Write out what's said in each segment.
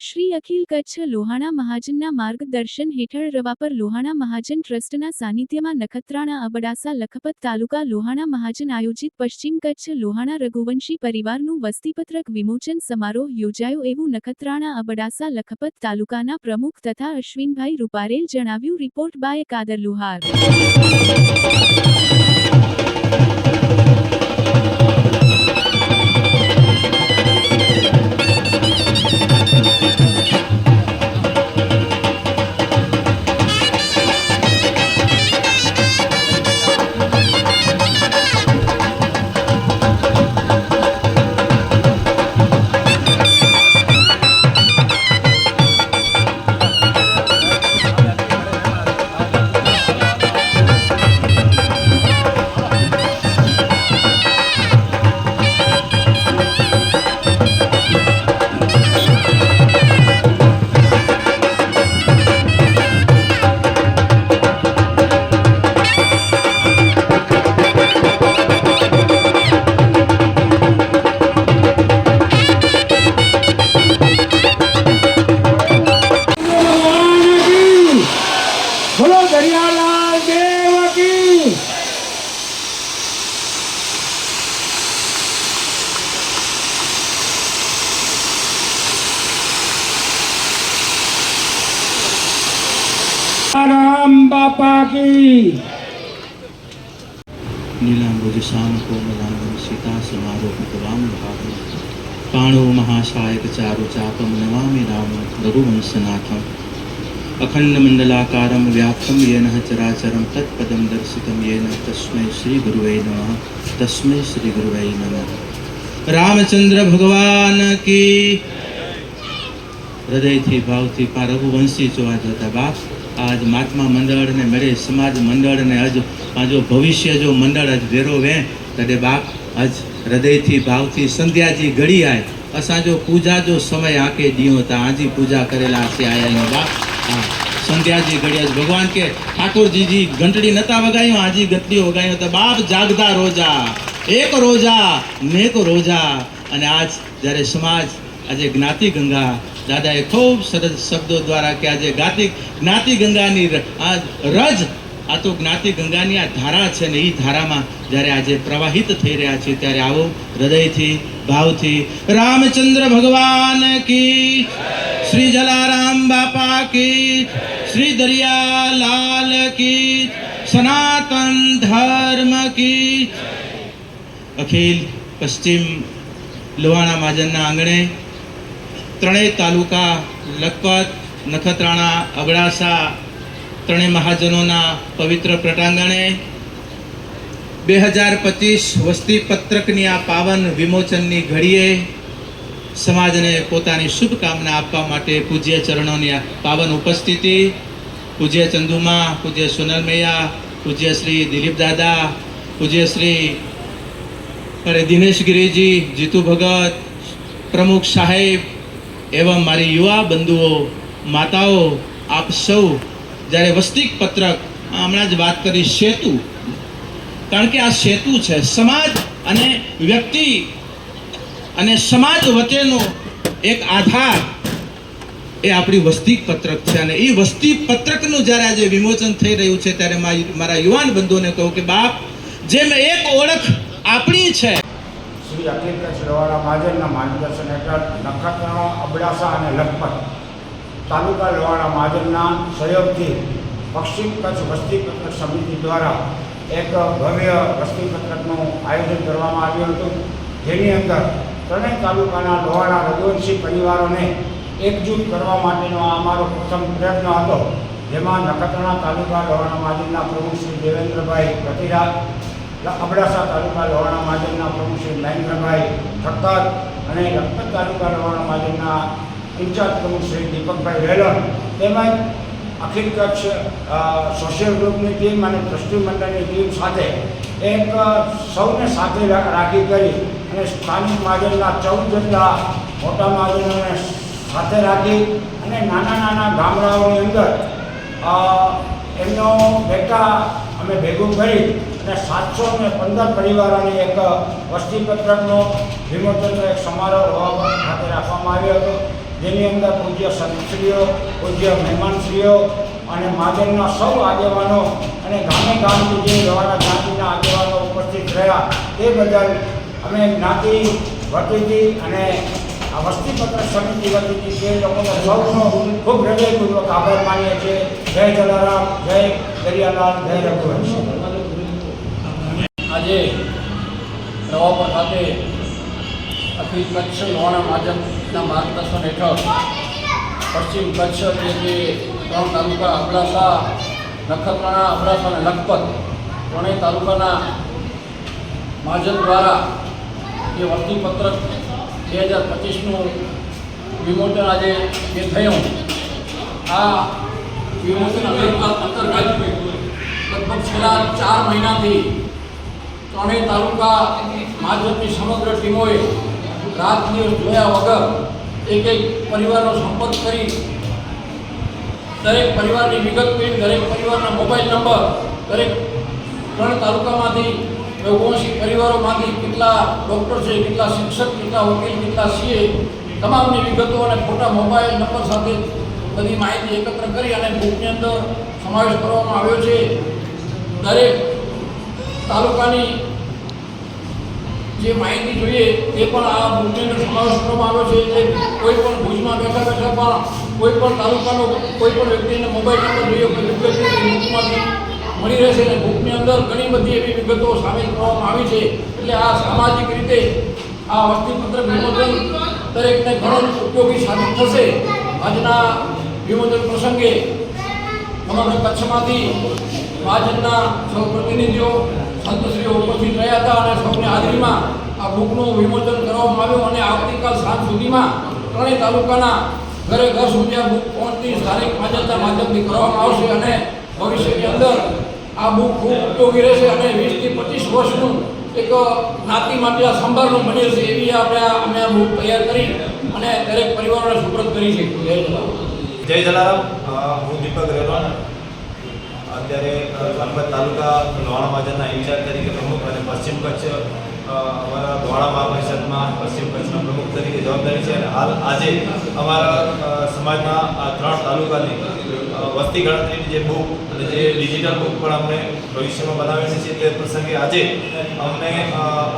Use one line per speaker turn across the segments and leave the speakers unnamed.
શ્રી અખિલ કચ્છ લોહાણા મહાજનના માર્ગદર્શન હેઠળ રવાપર લોહાણા મહાજન ટ્રસ્ટના સાનિધ્યમાં નખત્રાણા અબડાસા લખપત તાલુકા લોહાણા મહાજન આયોજિત પશ્ચિમ કચ્છ લોહાણા રઘુવંશી પરિવારનું વસ્તીપત્રક વિમોચન સમારોહ યોજાયો એવું નખત્રાણા અબડાસા લખપત તાલુકાના પ્રમુખ તથા અશ્વિનભાઈ રૂપારેલ જણાવ્યું.
Report by Kadar Luhar. Ram Bapa की
नीलाम्बुज श्याम कोमलांगम सीता समारोहित वाम भागम पाणो महासायक चारु चापम नमामि राम रघुवंशनाथम अखण्डमण्डलाकारं व्याप्तं येन चराचरं तत्पदं दर्शितं येन तस्मै श्रीगुरुवे नमः तस्मै श्रीगुरुवे नमः રામચંદ્ર ભગવાન કી હૃદયથી ભાવથી પા રઘુવંશી જોવા જતા બાપ આજ મહાત્મા મંડળ ને મેરે સમાજ મંડળ ને આજ આજો ભવિષ્ય જો મંડળ આજ ભેરો વે તડે બાપ, આજ હૃદયથી ભાવથી સંધ્યાજી ઘડી આય. અસાંજો પૂજા જો સમય આકે દિયો તા, આજી પૂજા કરેલા છે આયા બાપ. સંધ્યાજી ઘડી આજ ભગવાન કે ઠાકોરજીજી ઘંટડી નતા વગાયો, આજી ઘંટડી વગાયો તો. બાપ જાગતા રોજા, એક રોજા, નેક રોજા. અને આજ જ્યારે સમાજ, આજે જ્ઞાતિ ગંગા દાદાએ ખૂબ સરસ શબ્દો દ્વારા કે આજે જ્ઞાતિ જ્ઞાતિ ગંગાની આ રજ, આ તો જ્ઞાતિ ગંગાની આ ધારા છે ને એ ધારામાં જ્યારે આજે પ્રવાહિત થઈ રહ્યા છે ત્યારે આવો હૃદયથી, ભાવથી, રામચંદ્ર ભગવાન કી શ્રી જલારામ બાપા કી શ્રી દરિયાલાલ કી સનાતન ધર્મ કી અખિલ પશ્ચિમ લોહાણા મહાજનના આંગણે ત્રણેય તાલુકા, લખપત, નખત્રાણા, અબડાસા, ત્રણેય મહાજનોના પવિત્ર પ્રટાંગણે બે હજાર પચીસ વસ્તી પત્રકની આ પાવન વિમોચનની ઘડીએ સમાજને પોતાની શુભકામના આપવા માટે પૂજ્ય ચરણોની પાવન ઉપસ્થિતિ, પૂજ્ય ચંદુમા, પૂજ્ય સોનલ મૈયા પૂજ્ય શ્રી દિલીપ દાદા પૂજ્ય શ્રી અરે દિનેશ ગિરીજી જીતુ ભગત, પ્રમુખ સાહેબ એવં મારી યુવા બંધુઓ માતાઓ આપ સૌ જ્યારે વસ્તિક પત્રક હમણાં જ વાત કરી સેતુ કારણ કે આ સેતુ છે સમાજ અને વ્યક્તિ અને સમાજ વચ્ચેનો એક આધાર એ આપણી વસ્તી પત્રક છે અને એ વસ્તી પત્રકનું જ્યારે આજે વિમોચન થઈ રહ્યું છે ત્યારે મારી- યુવાન બંધુઓને કહું કે બાપ જેમ એક ઓળખ આપણી છે
શ્રી અખિલ કચ્છ લોહાણા મહાજનના માર્ગદર્શન હેઠળ નખત્રાણા, અબડાસા અને લખપત તાલુકા લોહાણા મહાજનના સહયોગથી પશ્ચિમ કચ્છ વસ્તી સમિતિ દ્વારા એક ભવ્ય વસ્તી પત્રકનું આયોજન કરવામાં આવ્યું હતું. જેની અંદર ત્રણેય તાલુકાના લોહાણા રઘુવંશી પરિવારોને એકજૂટ કરવા માટેનો આ અમારો પ્રથમ પ્રયત્ન હતો. જેમાં નખત્રાણા તાલુકા લોહાણા મહાજનના પ્રમુખ શ્રી દેવેન્દ્રભાઈ પ્રતિરા અબડાસા તાલુકા લોહાણા મહાજનના પ્રમુખ શ્રી મહેન્દ્રભાઈ ઠક્કર અને લખપત તાલુકા લોહાણા મહાજનના ઇન્ચાર્જ પ્રમુખ શ્રી દીપકભાઈ વેલણ તેમજ અખિલ કચ્છ સોશિયલ ગ્રુપની ટીમ અને ટ્રસ્ટી મંડળની ટીમ સાથે એક સૌને સાથે રાખી કરી અને સ્થાનિક મહાજનના ચૌદ જેટલા મોટા મહાજનોને સાથે રાખી અને નાના નાના ગામડાઓની અંદર એમનો બેટા અમે ભેગું કરી અને સાતસો ને પંદર પરિવારોની એક વસ્તીપત્રકનો વિમોચનનો એક સમારોહ રોહાપર ખાતે રાખવામાં આવ્યો હતો. જેની અંદર પૂજ્ય સંતશ્રીઓ, પૂજ્ય મહેમાનશ્રીઓ અને મહાજનના સૌ આગેવાનો અને ગામે ગામથી જે રવાના જ્ઞાતિના આગેવાનો ઉપસ્થિત રહ્યા, તે બદલ અમે જ્ઞાતિ વતીથી અને આ વસ્તીપત્ર સમિતિ વતીથી જે લોકોનો સૌનો ખૂબ હૃદયપૂર્વક આભાર માનીએ છીએ. જય જલારામ, જય દરિયાલાલ, જય રઘુવંશ.
આજે નવાપર ખાતે અખિલ કચ્છ લોણા મહાજનના માર્ગદર્શન હેઠળ પશ્ચિમ કચ્છ જે જે ત્રણ તાલુકા અબડાસા, નખત્રાણા, અબડાસા અને લખપત ત્રણેય તાલુકાના મહાજન દ્વારા જે વર્તીપત્રક બે હજાર પચીસનું વિમોચન આજે જે થયું, આ વિમોચન અંતર્ગત લગભગ છેલ્લા ચાર મહિનાથી ત્રણેય તાલુકા મહાજનની સમગ્ર ટીમોએ રાત દિવસ જોયા વગર એક એક પરિવારનો સંપર્ક કરી દરેક પરિવારની વિગત કરી દરેક પરિવારના મોબાઈલ નંબર, દરેક ત્રણ તાલુકામાંથી ઓગણસી પરિવારોમાંથી કેટલા ડૉક્ટર છે, કેટલા શિક્ષક, કેટલા વકીલ, કેટલા સીએ, તમામની વિગતો અને ખોટા મોબાઈલ નંબર સાથે બધી માહિતી એકત્ર કરી અને બુકની અંદર સમાવેશ કરવામાં આવ્યો છે. દરેક તાલુકાની જે માહિતી જોઈએ તે પણ આ બુકની સમાવેશ કરવામાં આવ્યો છે એટલે કોઈ પણ ભુજમાં બેઠા બેઠા પણ કોઈ પણ તાલુકાનો કોઈ પણ વ્યક્તિને મોબાઈલ નંબર જોઈએ, કોઈ વિગત બુકમાંથી મળી રહેશે અને બુકની અંદર ઘણી બધી એવી વિગતો સામેલ કરવામાં આવી છે. એટલે આ સામાજિક રીતે આ વસ્તીપત્ર વિમોચન દરેકને ઘણો ઉપયોગી સાબિત થશે. આજના વિમોચન પ્રસંગે સમગ્ર કચ્છમાંથી ભાજપના સૌ પ્રતિનિધિઓ સંતશ્રીઓ ઉપસ્થિત રહ્યા હતા અને સૌની હાજરીમાં આ બુકનું વિમોચન કરવામાં આવ્યું અને આવતીકાલ સાંજ સુધીમાં ત્રણેય તાલુકાના ઘરે ઘર સુધી આ બુક પહોંચતી સ્થાનિક ભાજપના માધ્યમથી કરવામાં આવશે અને ભવિષ્યની અંદર આ બુક ખૂબ ઉપયોગી રહેશે અને વીસથી પચીસ વર્ષનું એક જ્ઞાતિ માટે આ સંભાળનું બની રહેશે એવી આપણે અમે આ બુક તૈયાર કરી અને દરેક પરિવારોને સુપ્રત કરી છે. જય જલારામ.
હું દીપક રેલોન અત્યારે લખપત તાલુકા લોહાણા મહાજનના ઇન્ચાર્જ તરીકે પ્રમુખ અને પશ્ચિમ કચ્છ અમારા લોહાણા મહાપરિષદમાં પશ્ચિમ કચ્છના પ્રમુખ તરીકે જવાબદારી છે. અને હાલ આજે અમારા સમાજના આ ત્રણ તાલુકાની વસ્તી ગણતરીની જે બુક અને જે ડિજિટલ બુક પણ અમને ભવિષ્યમાં બનાવેલી છે તે પ્રસંગે આજે અમને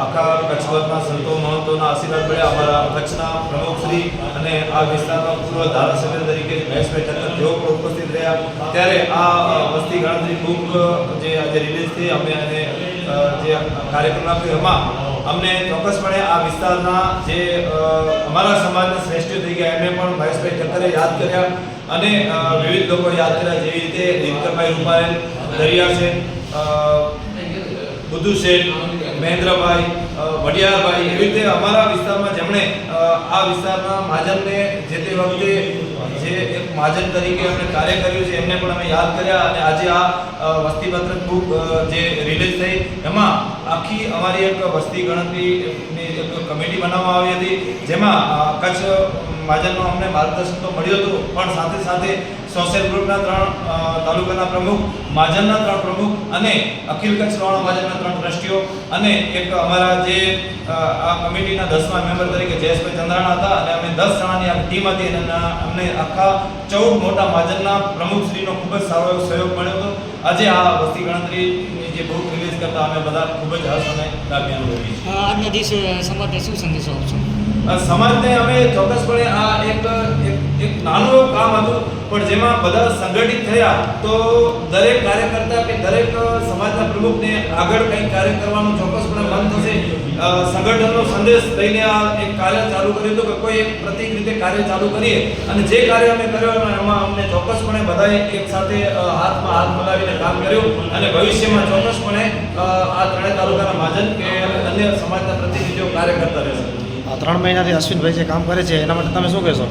આખા કચ્છભરના સંતો મહંતોના આશીર્વાદ મળ્યા. અમારા કચ્છના પ્રમુખશ્રી અને આ વિસ્તારના પૂર્વ ધારાસભ્ય તરીકે મહેશભાઈ ઠક્કર રહ્યા ત્યારે આ વસ્તી ગણતરી બુક જે આજે રિલીઝ થઈ, અમે અને જે કાર્યક્રમ આપ્યો એમાં અમને ચોક્કસપણે આ વિસ્તારના જે અમારા સમાજના શ્રેષ્ઠ થઈ ગયા, એમને પણ મહેશભાઈ ઠક્કરે યાદ કર્યા અને વિવિધ લોકો યાદ કર્યા જેવી રીતે રીતકરભાઈ રૂપાલ દરિયા છે બુદ્ધુ શેઠ મહેન્દ્રભાઈ વડિયારભાઈ એવી રીતે અમારા વિસ્તારમાં જેમણે આ વિસ્તારના મહાજનને જે તે વખતે જે એક મહાજન તરીકે એમણે કાર્ય કર્યું છે, એમને પણ અમે યાદ કર્યા અને આજે આ વસ્તીપત્રક બુક જે રિલીઝ થઈ, એમાં આખી અમારી એક વસ્તી ગણતરીની એક કમિટી બનાવવામાં આવી હતી, જેમાં કચ્છ મહાજનનો અમને માર્ગદર્શન તો મળ્યું હતું પણ સાથે સાથે સોશિયલ ગ્રુપના ત્રણ તાલુકાના પ્રમુખ મહાજનના ત્રણ પ્રમુખ અને અખિલ કચ્છ લોહાણા મહાજનના ત્રણ ટ્રસ્ટીઓ અને એક અમારા જે આ કમિટીના દસમા મેમ્બર તરીકે જયેશભાઈ ચંદ્રાણા હતા અને અમે દસ જણાની આ ટીમ હતી અને અમને આખા ચૌદ મોટા મહાજનના પ્રમુખશ્રીનો ખૂબ જ સારો એવો સહયોગ મળ્યો હતો. આજે આ વસ્તી ગણતરીની જે બુક કરતા અમે બધા ખૂબ જ હર્ષ અને લાગણી અનુભવી
આજના દિવસે સમાજને શું સંદેશો આપશો?
સમાજને અમે ચોક્કસપણે આ એક એક નાનું એવું કામ હતું, પણ જેમાં બધા સંગઠિત થયા, તો દરેક કાર્યકર્તા કે દરેક સમાજના પ્રમુખને આગળ કંઈક કાર્ય કરવાનું ચોક્કસપણે મન થશે. સંગઠનનો સંદેશ લઈને આ એક કાર્ય ચાલુ કર્યું હતું કે કોઈ એક પ્રતિક રીતે કાર્ય ચાલુ કરીએ. અને જે કાર્ય અમે કર્યો એમાં અમને ચોક્કસપણે બધાએ એક સાથે હાથમાં હાથ મિલાવીને કામ કર્યું. અને ભવિષ્યમાં ચોક્કસપણે આ ત્રણેય તાલુકાના મહાજન કે અન્ય સમાજના પ્રતિનિધિઓ કાર્ય કરતા રહેશે.
ત્રણ મહિનાથી અશ્વિનભાઈ જે કામ કરે છે, એના માટે તમે શું કહેશો?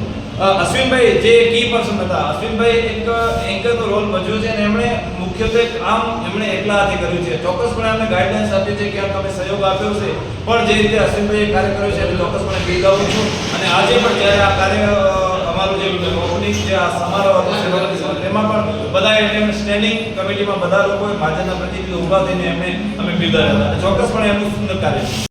અશ્વિનભાઈ જે કી પર્સન હતા, અશ્વિનભાઈ એક એન્કરનો રોલ ભજવ્યો છે અને એમણે મુખ્યત્વે આમ એમણે એકલા હાથે કર્યું છે. ચોક્કસપણે એમને ગાઈડલાઇન્સ આપ્યું છે કે તમે સહયોગ આપ્યો છે. પણ જે રીતે અશ્વિનભાઈએ કાર્ય કર્યું છે, એને ચોક્કસપણે બિરદાવું છું. અને આજે પણ જ્યારે આ કાર્ય અમારું જે ઓપનિંગ જે આ સમારોહ હતો તેમાં પણ બધા એમ સ્ટેન્ડિંગ કમિટીમાં બધા લોકોએ ભાજપના પ્રતિનિધિ ઊભા થઈને એમને અમે બિરદાવ્યા હતા. ચોક્કસપણે એમનું સુંદર કાર્ય